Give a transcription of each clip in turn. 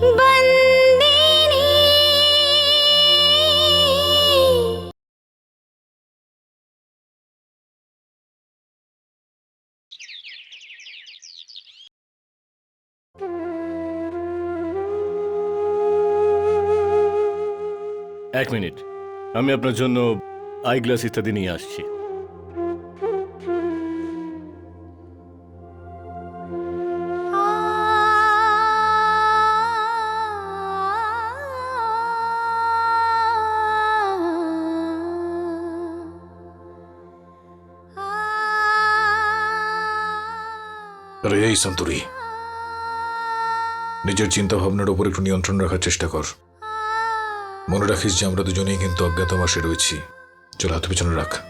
এক মিনিট। আমি আপনার জন্য আই গ্লাস ইত্যাদি নিয়ে আসছি। আরে এই সন্তুরি। নিজের চিন্তাভাবনার উপর একটু নিয়ন্ত্রণ রাখার চেষ্টা কর। মনে রাখিস যে আমরা দুজনেই কিন্তু অজ্ঞাতবাসে রয়েছি। চল হাত পিছনে রাখ।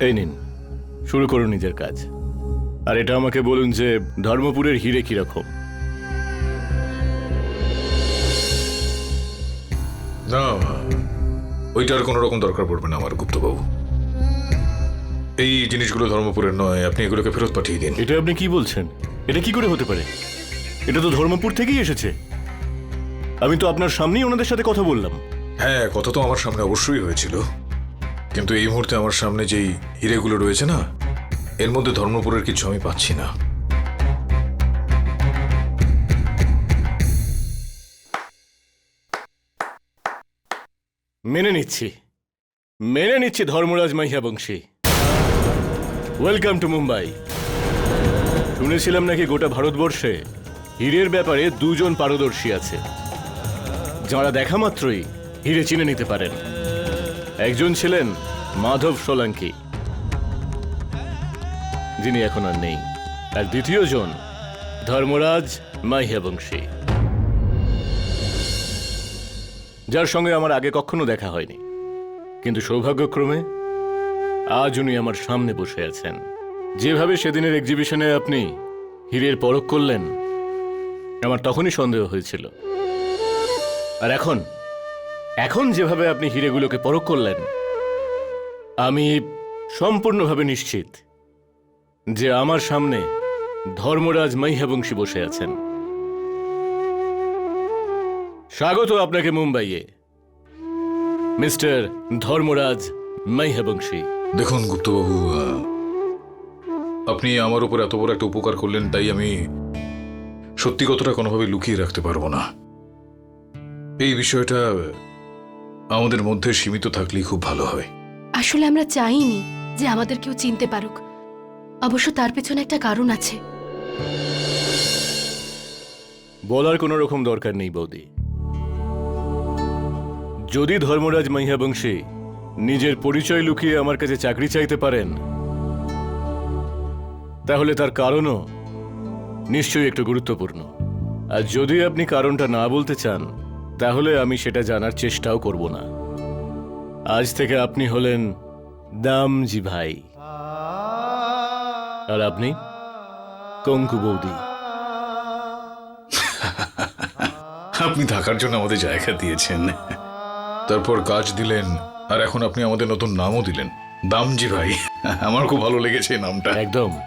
এই নিন শুরু করুন নিজের কাজ। আর এটা আমাকে বলুন যে ধর্মপুরের হিরে কীরকম? না ওইটার কোনো রকম দরকার পড়বে না আমার গুপ্তবাবু। এই জিনিসগুলো ধর্মপুরের নয় আপনি এগুলোকে ফেরত পাঠিয়ে দিন। এটা আপনি কি বলছেন? এটা কি করে হতে পারে? এটা তো ধর্মপুর থেকেই এসেছে। আমি তো আপনার সামনেই ওনাদের সাথে কথা বললাম। হ্যাঁ কথা তো আমার সামনে অবশ্যই হয়েছিল। কিন্তু এই মুহূর্তে আমার সামনে যেই হিরেগুলো রয়েছে না, এর মধ্যে ধর্মপুরের কিছু আমি পাচ্ছি না। মেনে নিচ্ছি। মেনে নিচ্ছি ধর্মরাজ মাহিয়া বংশী ওয়েলকাম টু মুম্বাই শুনেছিলাম নাকি গোটা ভারতবর্ষে হীরের ব্যাপারে দুজন পারদর্শী আছে। যারা দেখা মাত্রই হিরে চিনে নিতে পারেন। একজন ছিলেন মাধব সোলাঙ্কি, যিনি এখন আর নেই। আর দ্বিতীয় জন ধর্মরাজ মাহিয়া বংশী যার সঙ্গে আমার আগে কখনো দেখা হয়নি। কিন্তু সৌভাগ্যক্রমে আজ উনি আমার সামনে বসে আছেন। যেভাবে সেদিনের এক্সিবিশনে আপনি হীরের পরখ করলেন, আমার তখনই সন্দেহ হয়েছিল। আর এখন এখন যেভাবে আপনি হীরেগুলোকে পরখ করলেন, আমি সম্পূর্ণভাবে নিশ্চিত যে আমার সামনে ধর্মরাজ মাইহাবংশী বসে আছেন। স্বাগত আপনাকে মুম্বাইয়ে, মিস্টার ধর্মরাজ মাইহাবংশী। দেখুন, গুপ্তবাবু আপনি আমার উপর এত বড় একটা উপকার করলেন, তাই আমি সত্যি কথাটা কোনোভাবে লুকিয়ে রাখতে পারব না। এই বিষয়টা আমাদের মধ্যে সীমিত থাকলেই খুব ভালো হয়। আসলে আমরা চাইনি যে আমাদের কেউ চিনতে পারুক। অবশ্য তার পেছনে একটা কারণ আছে। বলার কোনো রকম দরকার নেই বৌদি। যদি ধর্মরাজ মাইহাবংশী নিজের পরিচয় লুকিয়ে আমার কাছে চাকরি চাইতে পারেন তাহলে তার কারণও নিশ্চয়ই একটু গুরুত্বপূর্ণ। আর যদি আপনি কারণটা না বলতে চান তাহলে আমি সেটা জানার চেষ্টাও করব না। আজ থেকে আপনি হলেন দামজি ভাই। আর আপনি? কঙ্কু বৌদি। আপনি থাকার জন্য আমাদের জায়গা দিয়েছেন। তারপর কাজ দিলেন আর এখন আপনি আমাদের নতুন নামও দিলেন। দামজি ভাই আমার খুব ভালো লেগেছে নামটা। একদম।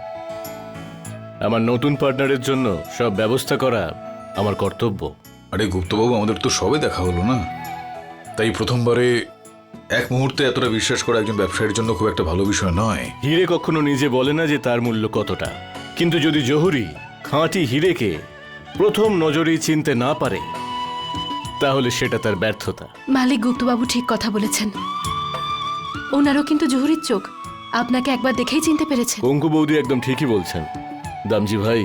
আমার নতুন পার্টনারের জন্য সব ব্যবস্থা করা আমার কর্তব্য। আরে গুপ্তবাবু আমাদের তো সবে দেখা হলো না। তাই প্রথমবারে এক মুহূর্তে এতটা বিশ্বাস করা একজন ব্যবসায়ীর জন্য খুব একটা ভালো বিষয় নয়। হিরে কখনো নিজে বলে না যে তার মূল্য কতটা। কিন্তু যদি জহুরি খাঁটি হিরেকে প্রথম নজরেই চিনতে না পারে তাহলে সেটা তার ব্যর্থতা। মালিক গুপ্তবাবু ঠিক কথা বলেছেন। ওনারও কিন্তু জহুরির চোখ। আপনাকে একবার দেখেই চিনতে পেরেছেন। অঙ্কু বৌদি একদম ঠিকই বলছেন। দামজি ভাই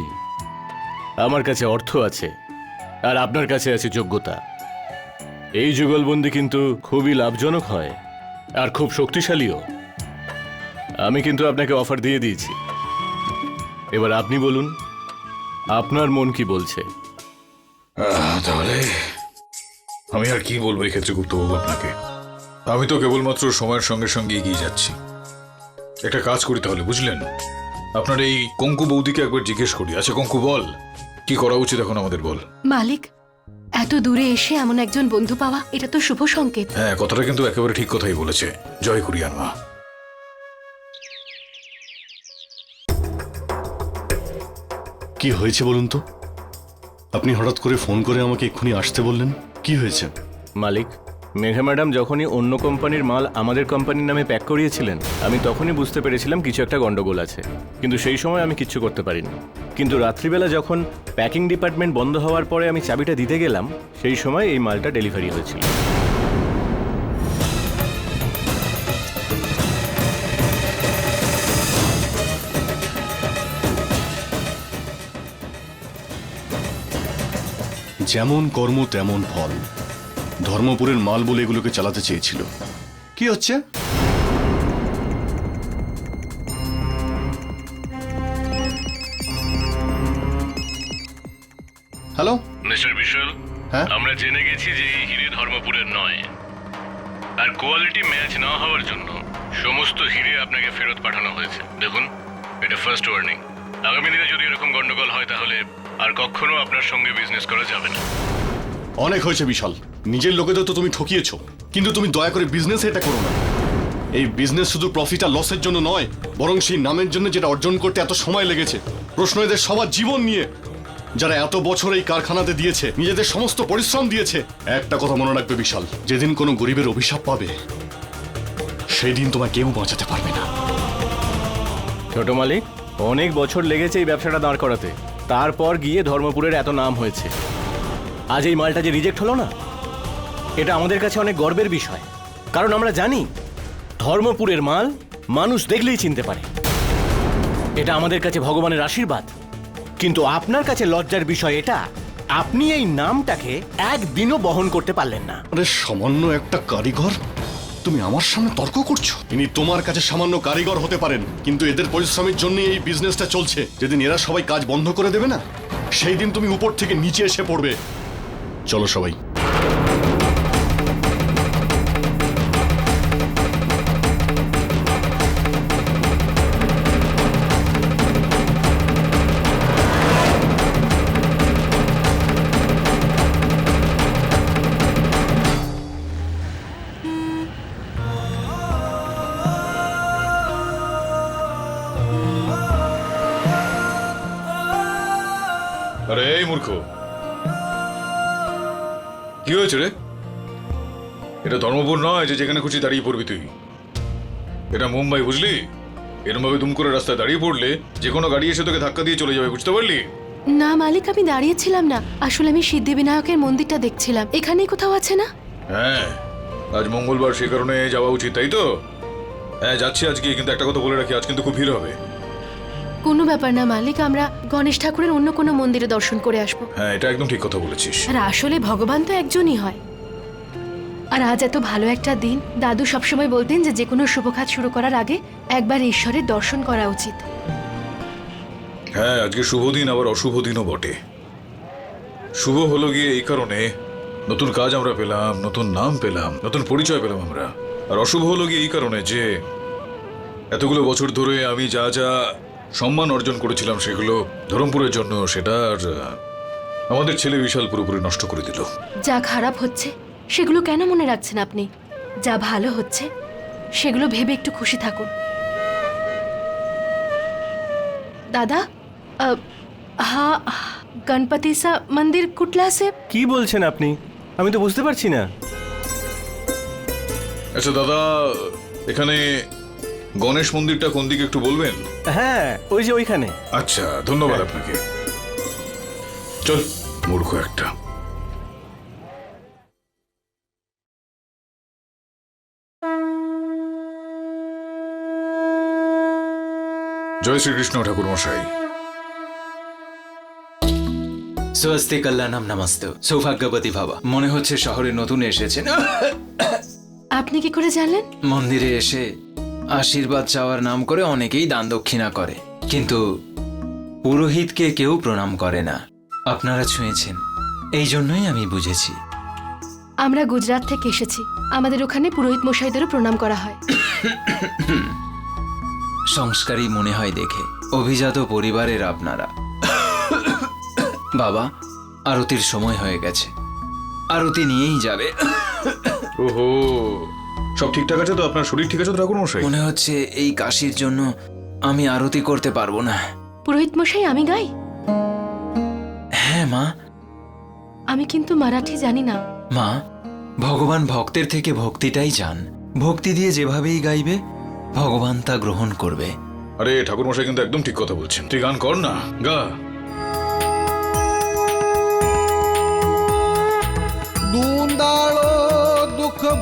আমার কাছে অর্থ আছে। আর আপনার কাছে আছে যোগ্যতা। এই যুগলবন্দি কিন্তু খুবই লাভজনক হয় আর খুব শক্তিশালীও। আমি কিন্তু আপনাকে অফার দিয়ে দিয়েছি। এবার আপনি বলুন, আপনার মন কি বলছে? তাহলে আমি আর কি বলব এই ক্ষেত্রে গুপ্তবাবু আপনাকে? আমি তো কেবলমাত্র সময়ের সঙ্গে সঙ্গে এগিয়ে যাচ্ছি। একটা কাজ করি তাহলে, বুঝলেন? আপনার এই কঙ্কু বৌদিকে একবার জিজ্ঞেস করি। আচ্ছা কঙ্কু, বল। কি করা উচিত এখন আমাদের বল? মালিক এত দূরে এসে এমন একজন বন্ধু পাওয়া এটা তো শুভ সংকেত। হ্যাঁ কথাটা কিন্তু একেবারে ঠিক কথাই বলেছে। জয় কুরিয়ান মা। কি হয়েছে বলুন তো? আপনি হঠাৎ করে ফোন করে আমাকে এক্ষুনি আসতে বললেন? কি হয়েছে? মালিক মেঘা ম্যাডাম যখনই অন্য কোম্পানির মাল আমাদের কোম্পানির নামে প্যাক করিয়েছিলেন, আমি তখনই বুঝতে পেরেছিলাম কিছু একটা গন্ডগোল আছে। কিন্তু সেই সময় আমি কিচ্ছু করতে পারিনি। কিন্তু রাত্রিবেলা যখন প্যাকিং ডিপার্টমেন্ট বন্ধ হওয়ার পরে আমি চাবিটা দিতে গেলাম, সেই সময় এই মালটা ডেলিভারি হয়েছিল। যেমন কর্ম, তেমন ফল। ধর্মপুরের মাল বলে এগুলোকে চালাতে চেয়েছিল। কি হচ্ছে? হ্যালো? মিস্টার বিশাল হ্যাঁ? আমরা জেনে গেছি যে এই হিরে ধর্মপুরের নয়। আর কোয়ালিটি ম্যাচ না হওয়ার জন্য সমস্ত হিরে আপনাকে ফেরত পাঠানো হয়েছে। দেখুন এটা ফার্স্ট ওয়ার্নিং আগামী দিনে যদি এরকম গন্ডগোল হয় তাহলে আর কখনো আপনার সঙ্গে বিজনেস করা যাবে না। অনেক হয়েছে বিশাল। নিজের লোকেদের তো তুমি ঠকিয়েছো। কিন্তু তুমি দয়া করে বিজনেস এটা করো না। এই বিজনেস শুধু প্রফিট আর লসের জন্য নয়, বরং সেই নামের জন্য যেটা অর্জন করতে এত সময় লেগেছে। প্রশ্ন এদের সবার জীবন নিয়ে। যারা এত বছর এই কারখানাতে দিয়েছে, নিজেদের সমস্ত পরিশ্রম দিয়েছে। একটা কথা মনে রাখবে বিশাল, যেদিন কোনো গরিবের অভিশাপ পাবে সেই দিন তোমায় কেউ বাঁচাতে পারবে না। ছোট মালিক, অনেক বছর লেগেছে এই ব্যবসাটা দাঁড় করাতে। তারপর গিয়ে ধর্মপুরের এত নাম হয়েছে। আজ এই মালটা যে রিজেক্ট হলো না এটা আমাদের কাছে অনেক গর্বের বিষয়। কারণ আমরা জানি ধর্মপুরের মাল মানুষ দেখলেই চিনতে পারে। এটা আমাদের কাছে ভগবানের আশীর্বাদ। কিন্তু আপনার কাছে লজ্জার বিষয় এটা আপনি এই নামটাকে একদিনও বহন করতে পারলেন না। আরে সামান্য একটা কারিগর? তুমি আমার সামনে তর্ক করছ? ইনি তোমার কাছে সামান্য কারিগর হতে পারেন কিন্তু এদের পরিশ্রমের জন্য এই বিজনেসটা চলছে। যেদিন এরা সবাই কাজ বন্ধ করে দেবে না সেই দিন তুমি উপর থেকে নিচে এসে পড়বে। চলো সবাই। আরে মূর্খ। কি হয়েছে রে? এটা ধর্মপুর নয় যে যেখানে খুশি দাঁড়িয়ে পড়বি তুই। এটা মুম্বাই বুঝলি? এরম ভাবে দুম করে রাস্তায় দাঁড়িয়ে পড়লে যে কোনো গাড়ি এসে তোকে ধাক্কা দিয়ে চলে যাবে বুঝতে পারলি? না মালিক আমি দাঁড়িয়েছিলাম না। আসলে আমি সিদ্ধিবিনায়কের মন্দিরটা দেখছিলাম। এখানেই কোথাও আছে না? হ্যাঁ আজ মঙ্গলবার সে কারণে যাওয়া উচিত তাই তো? হ্যাঁ যাচ্ছি আজকে কিন্তু একটা কথা বলে রাখি আজ কিন্তু খুব ভিড় হবে। কোনো ব্যাপার না মালিক আমরা গণেশ ঠাকুরের অন্য কোনো মন্দিরে দর্শন করে আসব। হ্যাঁ এটা একদম ঠিক কথা বলেছিস। আর আসলে ভগবান তো একজনই হয়। আর আজ এত ভালো একটা দিন দাদু সবসময় বলতেন যে যে কোনো শুভ কাজ শুরু করার আগে একবার ঈশ্বরের দর্শন করা উচিত। হ্যাঁ আজকে শুভ দিন আবার অশুভ দিনও বটে। শুভ হলো গিয়ে এই কারণে নতুন কাজ আমরা পেলাম নতুন নাম পেলাম নতুন পরিচয় পেলাম আমরা। আর অশুভ হলো গিয়ে এই কারণে যে এতগুলো বছর ধরে আমি যা যা সম্মান অর্জন করেছিলাম সেগুলো ধরমপুরের জন্য সেটা আর আমাদের ছেলে বিশাল পুরোপুরি নষ্ট করে দিল। যা খারাপ হচ্ছে সেগুলো কেন মনে রাখছেন আপনি? যা ভালো হচ্ছে সেগুলো ভেবে একটু খুশি থাকুন। দাদা আ, হা গণপতি সা মন্দির কুটলা সে? কি বলছেন আপনি? আমি তো বুঝতে পারছি না। আচ্ছা দাদা এখানে গণেশ মন্দিরটা কোন দিকে একটু বলবেন? হ্যাঁ ওই যে ওইখানে। আচ্ছা ধন্যবাদ আপনাকে। চল মূর্খ একটা। জয় শ্রীকৃষ্ণ ঠাকুর মশাই। স্বস্তি কল্যাণম নমস্ত। সৌভাগ্যবতী ভাবা। মনে হচ্ছে শহরে নতুন এসেছেন। আপনি কি করে জানলেন? মন্দিরে এসে আশীর্বাদ চাওয়ার নাম করে অনেকেই দান দক্ষিণা করে। কিন্তু পুরোহিতকে কেউ প্রণাম করে না। আপনারা ছুঁয়েছেন। এই জন্যই আমি বুঝেছি। আমরা গুজরাট থেকে এসেছি। আমাদের ওখানে পুরোহিত মশাইদেরও প্রণাম করা হয়। সংস্কারী মনে হয় দেখে। অভিজাত পরিবারের আপনারা। বাবা আরতির সময় হয়ে গেছে। আরতি নিয়েই যাবে। ওহো। সব ঠিকঠাক আছে তো? আপনার শরীর ঠিক আছে তো ঠাকুর মশাই? মনে হচ্ছে এই কাশির জন্য আমি আরতি করতে পারব না। পুরোহিত মশাই আমি গাই? হ্যাঁ মা। আমি কিন্তু মারাঠি জানি না। মা ভগবান ভক্তের থেকে ভক্তিটাই চান। ভক্তি দিয়ে যেভাবেই গাইবে ভগবান তা গ্রহণ করবে। আরে ঠাকুর মশাই কিন্তু একদম ঠিক কথা বলছেন। তুই গান কর না গা।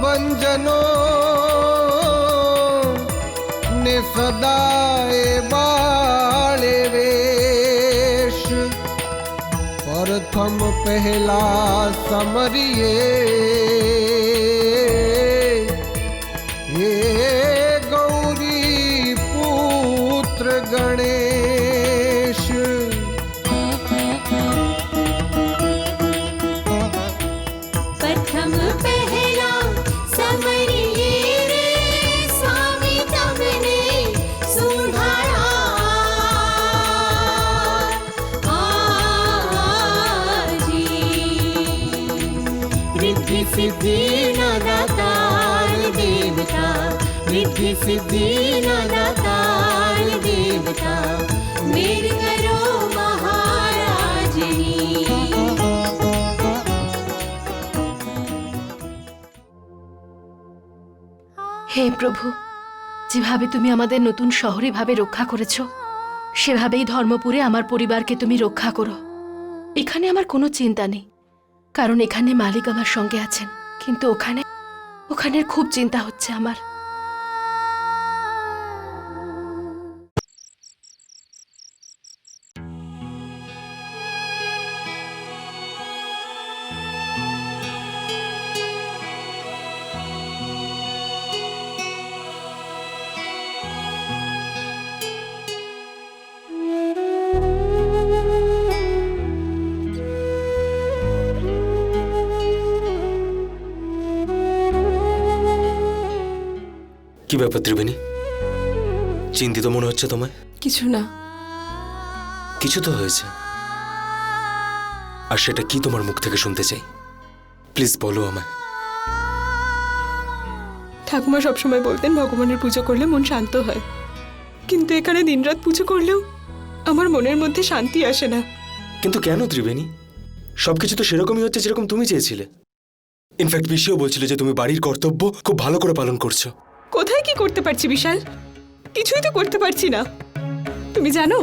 वञ्जनो निसेश प्रथम पहला समरिये। ঋদ্ধি সিদ্ধি দাতার দেবতা ঋদ্ধি সিদ্ধি দাতার হে প্রভু, যেভাবে তুমি আমাদের নতুন শহরে ভাবে রক্ষা করেছ, সেভাবেই ধর্মপুরে আমার পরিবারকে তুমি রক্ষা করো। এখানে আমার কোনো চিন্তা নেই। কারণ এখানে মালিক আমার সঙ্গে আছেন কিন্তু ওখানে ওখানের খুব চিন্তা হচ্ছে আমার। কি ব্যাপার ত্রিবেণী? চিন্তিত মনে হচ্ছে তোমায়? কিছু না। কিছু তো হয়েছে। আর সেটা কি তোমার মুখ থেকে শুনতে চাই? প্লিজ বলো আমায়। ঠাকুমা সবসময় বলতেন ভগবানের পুজো করলে মন শান্ত হয়। কিন্তু এখানে দিনরাত পুজো করলেও আমার মনের মধ্যে শান্তি আসে না। কিন্তু কেন ত্রিবেণী? সবকিছু তো সেরকমই হচ্ছে যেরকম তুমি চেয়েছিলে। ইনফ্যাক্ট পিসিও বলছিল যে তুমি বাড়ির কর্তব্য খুব ভালো করে পালন করছ। কোথায় কি করতে পারছি বিশাল? কিছুই তো করতে পারছি না। তুমি জানো,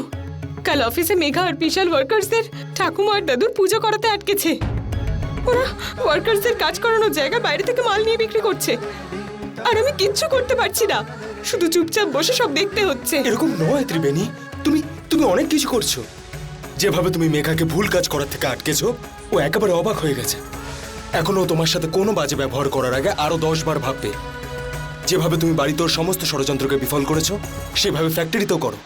কাল অফিসে মেঘা আর বিশাল ওয়ার্কার্সদের ঠাকুমা আর দাদুর পুজো করাতে আটকেছে। ওরা ওয়ার্কার্সদের কাজ করানোর জায়গা বাইরে থেকে মাল নিয়ে বিক্রি করছে। আর আমি কিচ্ছু করতে পারছি না। শুধু চুপচাপ বসে সব দেখতে হচ্ছে। এরকম নয় ত্রিবেণী। তুমি তুমি অনেক কিছু করছ। যেভাবে তুমি মেঘাকে ভুল কাজ করার থেকে আটকেছো, ও একেবারে অবাক হয়ে গেছে। এখনও ও তোমার সাথে কোনো বাজে ব্যবহার করার আগে আরও দশ বার ভাববে যেভাবে তুমি বাড়িতে ওর সমস্ত ষড়যন্ত্রকে বিফল করেছ সেভাবে ফ্যাক্টরিতেও করো।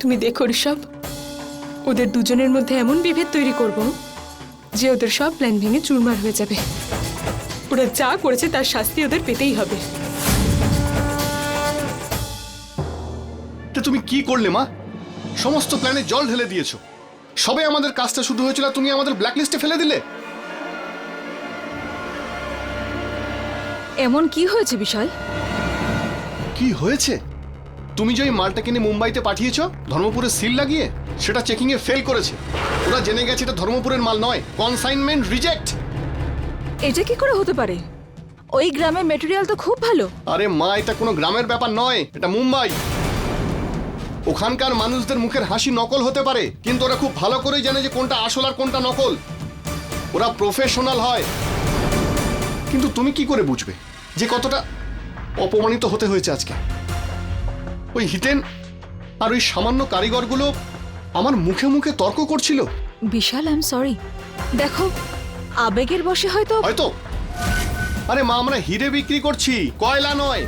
তুমি দেখো ঋষভ ওদের দুজনের মধ্যে এমন বিভেদ তৈরি করব যে ওদের সব প্ল্যান ভেঙে চুরমার হয়ে যাবে। ওরা যা করেছে তার শাস্তি ওদের পেতেই হবে। তা তুমি কি করলে মা? সমস্ত প্ল্যানে জল ঢেলে দিয়েছ। সবে আমাদের কাজটা শুরু হয়েছিল আর তুমি আমাদের ব্ল্যাক লিস্টে ফেলে দিলে? এমন কি হয়েছে বিশাল? কি হয়েছে? তুমি যে ওই মালটা কিনে মুম্বাইতে পাঠিয়েছ ধর্মপুরে সিল লাগিয়ে সেটা চেকিং এ ফেল করেছে। ওরা জেনে গেছে এটা ধর্মপুরের মাল নয় কনসাইনমেন্ট রিজেক্ট এটা কি করে হতে পারে? ওই গ্রামের মেটেরিয়াল তো খুব ভালো। আরে মা এটা কোনো গ্রামের ব্যাপার নয় এটা মুম্বাই। ওখানকার মানুষদের মুখের হাসি নকল হতে পারে কিন্তু ওরা খুব ভালো করেই জানে যে কোনটা আসল আর কোনটা নকল। ওরা প্রফেশনাল হয়। কিন্তু তুমি কি করে বুঝবে যে কতটা অপমানিত হতে হয়েছে আজকে? ওই হিতেন আর ওই সামান্য কারিগরগুলো আমার মুখে মুখে তর্ক করছিল। বিশাল আই এম সরি দেখো আবেগের বশে হয়তো হয়তো। আরে মা আমরা হিরে বিক্রি করছি কয়লা নয়।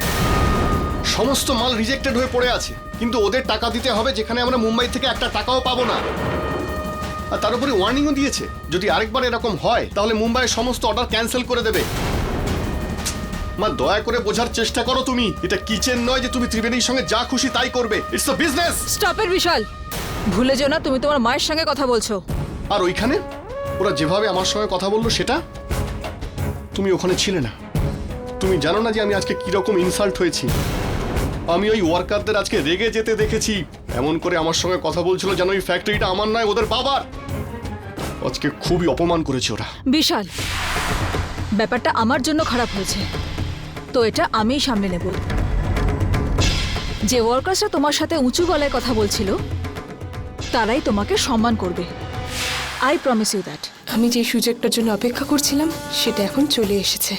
সমস্ত মাল রিজেক্টেড হয়ে পড়ে আছে। কিন্তু ওদের টাকা দিতে হবে যেখানে আমরা মুম্বাই থেকে একটা টাকাও পাবো না। আর তার উপরে ওয়ার্নিংও দিয়েছে। যদি আরেকবার এরকম হয় তাহলে মুম্বাইয়ের সমস্ত অর্ডার ক্যান্সেল করে দেবে। মা দয়া করে বোঝার চেষ্টা করো তুমি। এটা কিচেন নয় যে তুমি ত্রিবেণীর সঙ্গে যা খুশি তাই করবে। ইটস আ বিজনেস স্টপের বিশাল। ভুলে যেও না তুমি তোমার মায়ের সঙ্গে কথা বলছো। আর ওইখানে? ওরা যেভাবে আমার সঙ্গে কথা বলল সেটা? তুমি ওখানে ছিলে না। তুমি জানো না যে আমি আজকে কীরকম ইনসাল্ট হয়েছি। আমি ওই ওয়ার্কারদের আজকে রেগে যেতে দেখেছি। এমন করে আমার সঙ্গে কথা বলছিল যেন ওই ফ্যাক্টরিটা আমার নয় ওদের বাবার। আজকে খুবই অপমান করেছে ওরা। বিশাল ব্যাপারটা আমার জন্য খারাপ হয়েছে। তো এটা আমিই সামলে নেব। যে ওয়ার্কার্সরা তোমার সাথে উঁচু গলায় কথা বলছিল তারাই তোমাকে সম্মান করবে। আই প্রমিস ইউ দ্যাট আমি যে সুযোগটার জন্য অপেক্ষা করছিলাম সেটা এখন চলে এসেছে।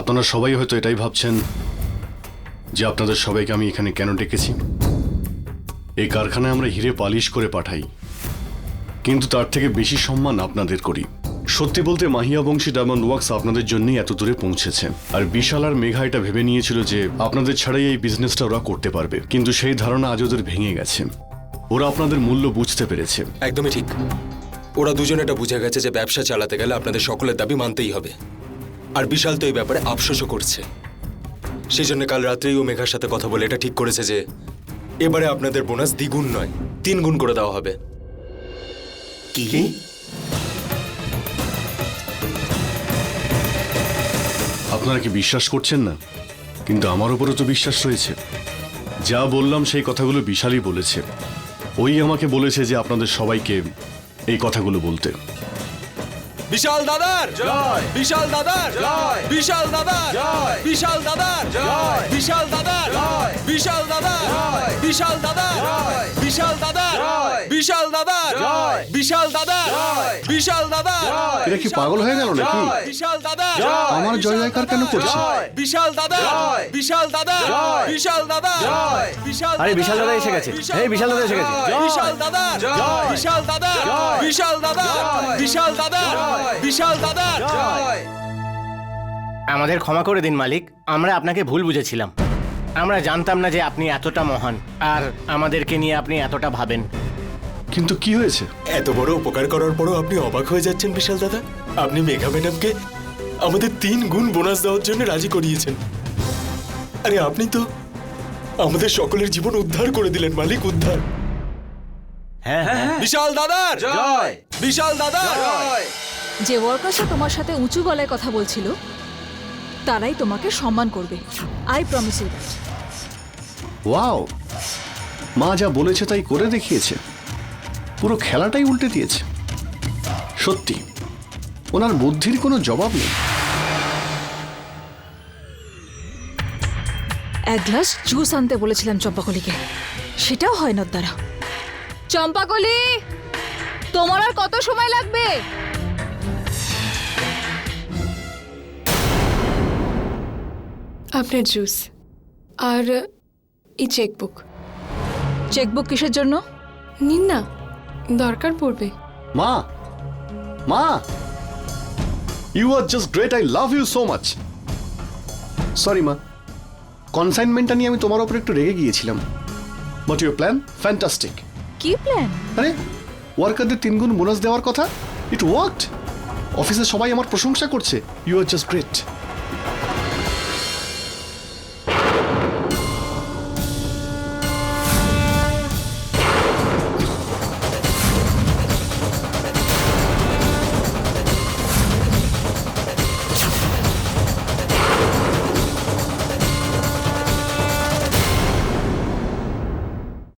আপনারা সবাই হয়তো এটাই ভাবছেন যে আপনাদের সবাইকে আমি এখানে কেন ডেকেছি? এই কারখানায় আমরা হিরে পালিশ করে পাঠাই কিন্তু তার থেকে বেশি সম্মান আপনাদের করি। সত্যি বলতে মাহিয়া বংশী ডায়মন্ড ওয়ার্কস আপনাদের জন্যই এত দূরে পৌঁছেছে। আর বিশাল আর মেঘা এটা ভেবে নিয়েছিল যে আপনাদের ছাড়াই এই বিজনেসটা ওরা করতে পারবে। কিন্তু সেই ধারণা আজ ওদের ভেঙে গেছে। ওরা আপনাদের মূল্য বুঝতে পেরেছে। একদমই ঠিক। ওরা দুজন এটা বুঝে গেছে যে ব্যবসা চালাতে গেলে আপনাদের সকলের দাবি মানতেই হবে। আর বিশাল তো এই ব্যাপারে আফসোসও করছে। সেই জন্য কাল রাত্রেই ও মেঘার সাথে কথা বলে এটা ঠিক করেছে যে এবারে আপনাদের বোনাস দ্বিগুণ নয় তিন গুণ করে দেওয়া হবে। কি? আপনারা কি বিশ্বাস করছেন না? কিন্তু আমার উপরও তো বিশ্বাস রয়েছে। যা বললাম সেই কথাগুলো বিশালই বলেছে। ওই আমাকে বলেছে যে আপনাদের সবাইকে এই কথাগুলো বলতে। বিশাল দাদার জয় বিশাল দাদার জয় বিশাল দাদার জয় বিশাল দাদার জয় বিশাল দাদার জয় বিশাল দাদার জয় বিশাল দাদার জয় বিশাল দাদার জয় বিশাল দাদার জয় বিশাল দাদার জয় বিশাল দাদার জয় এরা কি পাগল হয়ে গেল নাকি বিশাল দাদা আমার জয় জয়কার কেন করছে বিশাল দাদা বিশাল দাদা বিশাল দাদা বিশাল আরে বিশাল দাদা এসে গেছে এই বিশাল দাদা এসে গেছে বিশাল দাদা বিশাল দাদা বিশাল দাদা বিশাল দাদা বিশাল দাদা আমাদের ক্ষমা করে দিন মালিক। আমরা আপনাকে ভুল বুঝেছিলাম। আমরা জানতাম না যে আপনি এতটা মহান আর আমাদেরকে নিয়ে আপনি এতটা ভাবেন। কিন্তু কি হয়েছে? এত বড় উপকার করার পরও আপনি অবাক হয়ে যাচ্ছেন বিশাল দাদা। আপনি মেঘা ম্যাডামকে আমাদের তিন গুণ বোনাস দেওয়ার জন্য রাজি করিয়েছেন। আরে আপনি তো আমাদের সকলের জীবন উদ্ধার করে দিলেন মালিক উদ্ধার। হ্যাঁ হ্যাঁ বিশাল দাদার! জয়। বিশাল দাদা জয়। যে ওয়ার্কার্সরা তোমার সাথে উঁচু গলায় কথা বলছিল তারাই তোমাকে সম্মান করবে। I promise you that wow! মা যা বলেছে তাই করে দেখিয়েছে। পুরো খেলাটাই উল্টে দিয়েছে। সত্যি ওনার বুদ্ধির কোনো জবাব নেই। এক গ্লাস জুস আনতে বলেছিলাম চম্পাকলিকে। সেটাও হয় না দ্বারা চম্পাকলি তোমার আর কত সময় লাগবে? আপনার জুস আর এই চেকবুক। চেকবুক কিসের জন্য? নিন না দরকার পড়বে। মা মা। You are just great I love you so much sorry মা কনসাইনমেন্টটা নিয়ে আমি তোমার ওপর একটু রেগে গিয়েছিলাম। বাট ইউর প্ল্যান ফ্যান্টাস্টিক কি প্ল্যান আরে ওয়ার্কারদের তিন গুণ বোনাস দেওয়ার কথা? ইট ওয়ার্কড অফিসে সবাই আমার প্রশংসা করছে। You are just great